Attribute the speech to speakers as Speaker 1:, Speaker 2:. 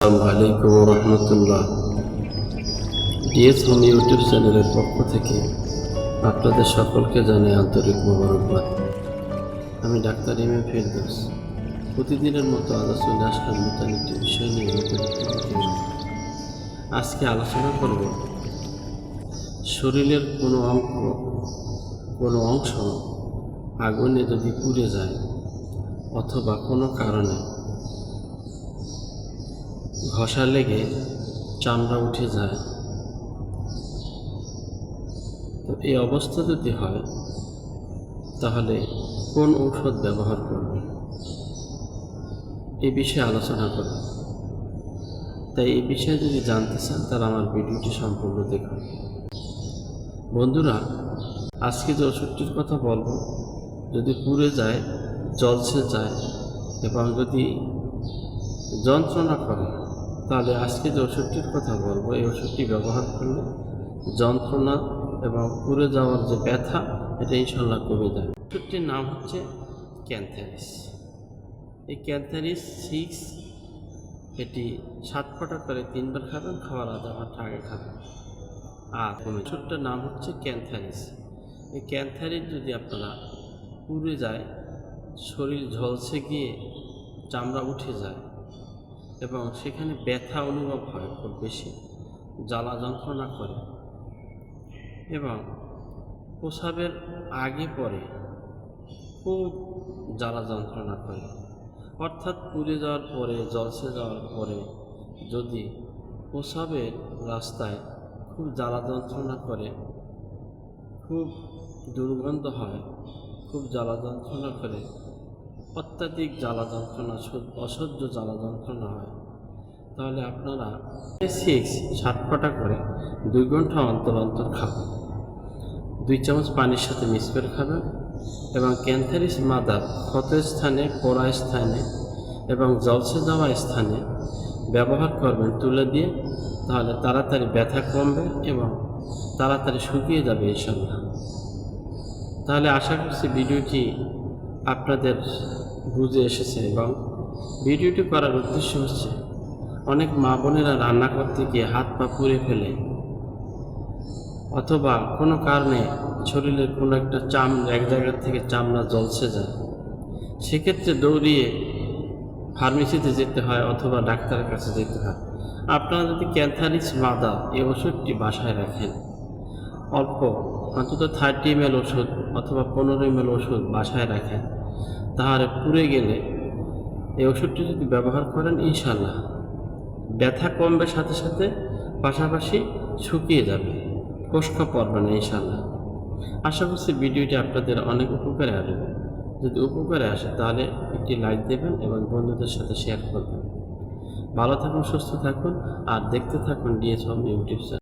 Speaker 1: আসসালামু আলাইকুম রহমতুল্লাহ। DS home YouTube চ্যানেলের পক্ষ থেকে আপনাদের সকলকে জানাই আন্তরিক মোবারকবাদ। আমি ডাক্তার এম এ ফেরদৌস। প্রতিদিনের মতো আজ আসলাম নতুন একটি বিষয় নিয়ে নতুন একটি আজকে আলোচনা করব শরীরের কোনো অঙ্গ কোনো অংশ আগুনে যদি পুড়ে যায় অথবা কোনো কারণে ঘষা লেগে চামড়া উঠে যায়। তো এই অবস্থা যদি হয়, তাহলে কোন ঔষধ ব্যবহার করবে? এই বিষয়ে আলোচনা করব। তাই এই বিষয়ে যদি জানতে চান, তাহলে আমার ভিডিওটি সম্পূর্ণ দেখুন। বন্ধুরা, আজকে যে ওষুধটির কথা বলব, যদি পুড়ে যায়, জলসে যায়, এবং যদি যন্ত্রণা করে তাহলে আজকে যে ওষুধটির কথা বলব, এই ওষুধটি ব্যবহার করলে যন্ত্রণা এবং পুড়ে যাওয়ার যে ব্যথা, এটা ইনশাল্লাহ কমে যায়। ওষুধটির নাম হচ্ছে ক্যান্থারিস। এই ক্যান্থারিস সিক্স এটি সাত ফোঁটা করে তিনবার খাবেন, খাওয়ার আধা ঘণ্টা আগে খাবেন। আর ওষুধটার নাম হচ্ছে ক্যান্থারিস। এই ক্যান্থারিস যদি আপনারা পুড়ে যায়, শরীর ঝলসে গিয়ে চামড়া উঠে যায় এবং সেখানে ব্যথা অনুভব হয় খুব বেশি, জ্বালা যন্ত্রণা করে। এবং প্রসাবের আগে পরে খুব জ্বালা যন্ত্রণা করে। অর্থাৎ পুড়ে যাওয়ার পরে, জলসে যাওয়ার পরে যদি প্রসাবের রাস্তায় খুব জ্বালা যন্ত্রণা করে, খুব দুর্গন্ধ হয়, খুব জ্বালা যন্ত্রণা করে অত্যাধিক জ্বালা যন্ত্রণা অসহ্য জ্বালা যন্ত্রণা হয়। তাহলে আপনারা সিক্স সাত ফোঁটা করে দুই ঘণ্টা অন্তর অন্তর খাবেন। দুই চামচ পানির সাথে মিক্স করে খাবেন এবং ক্যান্থারিস মাদার ক্ষত স্থানে, পোড়া স্থানে এবং জলসে যাওয়া স্থানে ব্যবহার করবেন তুলে দিয়ে, তাহলে তাড়াতাড়ি ব্যথা কমবে এবং তাড়াতাড়ি শুকিয়ে যাবে ইনশাল্লাহ তাহলে আশা করছি ভিডিওটি আপনাদের বুঝে এসেছে এবং ভিডিওটি করার উদ্দেশ্য হচ্ছে অনেক মা বোনেরা রান্না করতে গিয়ে হাত পা পুড়ে ফেলে। অথবা কোনো কারণে শরীরের কোনো একটা চাম, এক জায়গা থেকে চামড়া জলসে যায় সেক্ষেত্রে দৌড়িয়ে ফার্মেসিতে যেতে হয় অথবা ডাক্তারের কাছে যেতে হয়। আপনারা যদি ক্যান্থারিস মাদা এই ওষুধটি বাসায় রাখেন, অল্প অন্তত থার্টি এম ওষুধ অথবা পনেরো এম ওষুধ বাসায় রাখেন। তাহলে পুড়ে গেলে এই ওষুধটি যদি ব্যবহার করেন ইনশাল্লাহ ব্যথা কমবে সাথে সাথে, পাশাপাশি শুকিয়ে যাবে। কোষ্ঠ পড়বে না ইনশাল্লাহ আশা করছি ভিডিওটি আপনাদের অনেক উপকারে আসবে। যদি উপকারে আসে, তাহলে একটি লাইক দেবেন এবং বন্ধুদের সাথে শেয়ার করবেন। ভালো থাকুন, সুস্থ থাকুন, আর দেখতে থাকুন ডিএস হোম ইউটিউব চ্যানেল